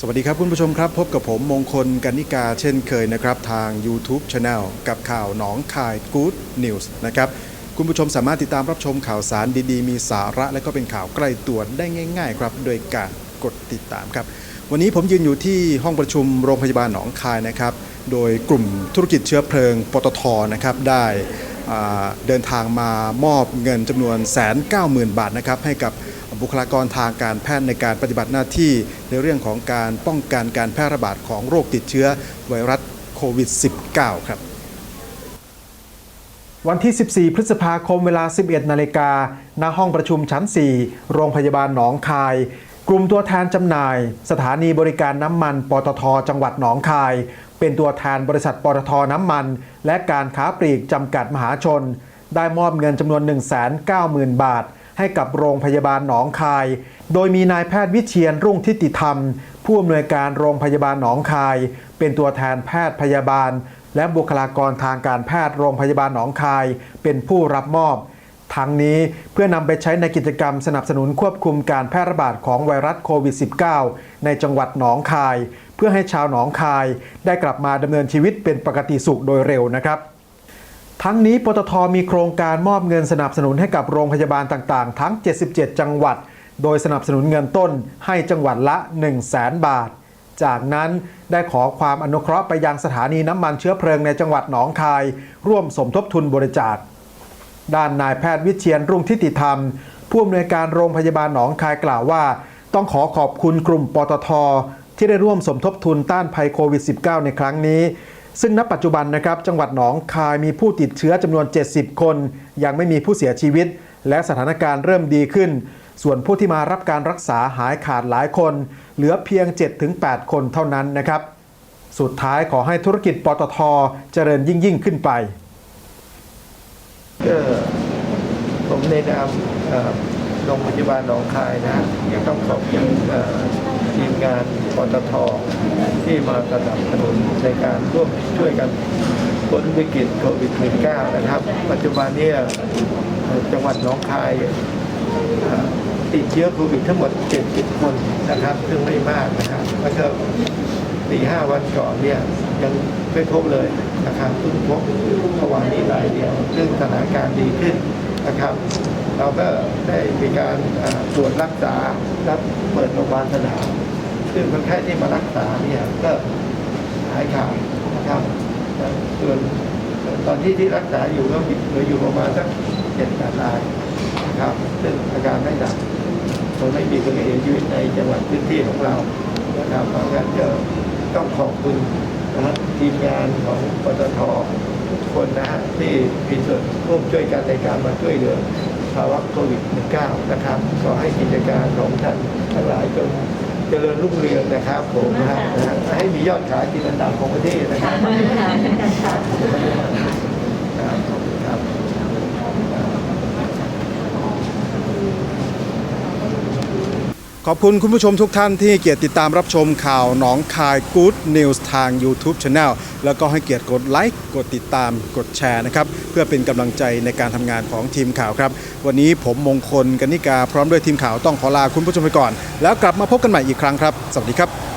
สวัสดีครับคุณผู้ชมครับ พบกับผมมงคลกันนิกาเช่นเคยนะครับทาง YouTube Channel กับข่าวหนองคาย Good News นะครับคุณผู้ชมสามารถติดตามรับชมข่าวสารดีๆ มีสาระและก็เป็นข่าวใกล้ตัวได้ง่าย ๆ ครับ โดยการกดติดตามครับ วันนี้ผมยืนอยู่ที่ห้องประชุมโรงพยาบาลหนองคายนะครับ โดยกลุ่มธุรกิจเชื้อเพลิงปตทนะครับได้เดินทางมามอบเงินจำนวนแสนเก้าหมื่นบาทนะครับให้กับ บุคลากรทางการแพทย์ในการปฏิบัติหน้าที่ในเรื่องของการป้องกันการแพร่ระบาดของโรคติดเชื้อไวรัสโควิด -19 ครับ วันที่ 14 พฤษภาคมเวลา 11 นาฬิกาณห้องประชุมชั้น 4 โรงพยาบาลหนองคาย กลุ่มตัวแทนจำหน่าย สถานีบริการน้ำมันปตทจังหวัดหนองคาย เป็นตัวแทนบริษัทปตทน้ำมัน และการค้าปลีกจำกัดมหาชน ได้มอบเงินจำนวน 190,000 บาท ให้กับโรงพยาบาลหนองคาย โดยมีนายแพทย์วิเชียนรุ่งทิติธรรม ผู้อำนวยการโรงพยาบาลหนองคาย เป็นตัวแทนแพทย์พยาบาล และบุคลากรทางการแพทย์โรงพยาบาลหนองคาย เป็นผู้รับมอบทั้งนี้เพื่อนำไปใช้ในกิจกรรมสนับสนุนควบคุมการแพร่ระบาดของไวรัสโควิด -19 ในจังหวัดหนองคาย เพื่อให้ชาวหนองคายได้กลับมาดำเนินชีวิตเป็นปกติสุขโดยเร็วนะครับ ทั้งนี้ปตทมีโครงการมอบเงินสนับสนุนให้กับโรงพยาบาลต่างๆ ทั้ง 77 จังหวัด โดยสนับสนุนเงินต้นให้จังหวัดละ 1 0 0 0 0แสนบาท จากนั้นได้ขอความอนุเคราะห์ไปยังสถานีน้ำมันเชื้อเพลิงในจังหวัดหนองคาย ร่วมสมทบทุนบริจาค ด้านนายแพทย์วิเชียนรุ่งทิติธรรม ผู้อำนวยการโรงพยาบาลหนองคายกล่าวว่า ต้องขอขอบคุณกลุ่มปตทที่ได้ร่วมสมทบทุนต้านภัยโควิด -19 ในครั้งนี้ ซึ่งณปัจจุบันนะครับจังหวัดหนองคายมีผู้ติดเชื้อจำนวน 70 คน ยังไม่มีผู้เสียชีวิต และสถานการณ์เริ่มดีขึ้น ส่วนผู้ที่มารับการรักษาหายขาดหลายคน เหลือเพียง 7-8 คนเท่านั้นนะครับ สุดท้ายขอให้ธุรกิจปตทเจริญยิ่งยิ่งขึ้นไปก็ผมในนาม โรงพยาบาลหนองคายนะยังต้องขอบคุณทีมงานปตทที่มาสนับสนุนในการร่วมช่วยกันพ้นวิกฤตโควิด -19 นะครับ ปัจจุบันเนี้เอ่อจังหวัดหนองคายติดเชื้อโควิดทั้งหมด 70 คนนะครับ ซึ่งไม่มากนะครับแล้วก็สี่ห้าวันก่อนเนี่ยยังไม่พบเลยนะครับเพิ่งพบเมื่อวานนี้รายเดียว ซึ่งสถานการณ์ดีขึ้น นะครับ เราก็ได้มีการตรวจรักษารับเปิดโรงพยาบาลสนามซึ่งคนไข้ที่มารักษาเนี่ยก็หายขาดนะครับส่วนตอนที่ที่รักษาอยู่ก็มีเหลืออยู่ประมาณสักเจ็ดแปดรายนะครับซึ่งอาการไม่หนักคงไม่มีคนเสียชีวิตในจังหวัดพื้นที่ของเรานะครับเพราะงั้นก็ต้องขอบคุณนะทีมงานของปตท ทุกคนนะฮะที่มีส่วนร่วมช่วยกันในการมาช่วยเหลือภาวะโควิด -19 นะครับขอให้กิจการของท่านทั้งหลายจงเจริญรุ่งเรืองนะครับผมนะฮะให้มียอดขายติดอันดับของประเทศนะครับครับ ขอบคุณคุณผู้ชมทุกท่านที่เกียรติติดตามรับชมข่าวหนองคาย Good News ทาง YouTube Channel แล้วก็ให้เกียรติกดไลค์กดติดตามกดแชร์นะครับเพื่อเป็นกำลังใจในการทำงานของทีมข่าวครับ วันนี้ผมมงคลกนิกาพร้อมด้วยทีมข่าวต้องขอลาคุณผู้ชมไปก่อน แล้วกลับมาพบกันใหม่อีกครั้งครับ สวัสดีครับ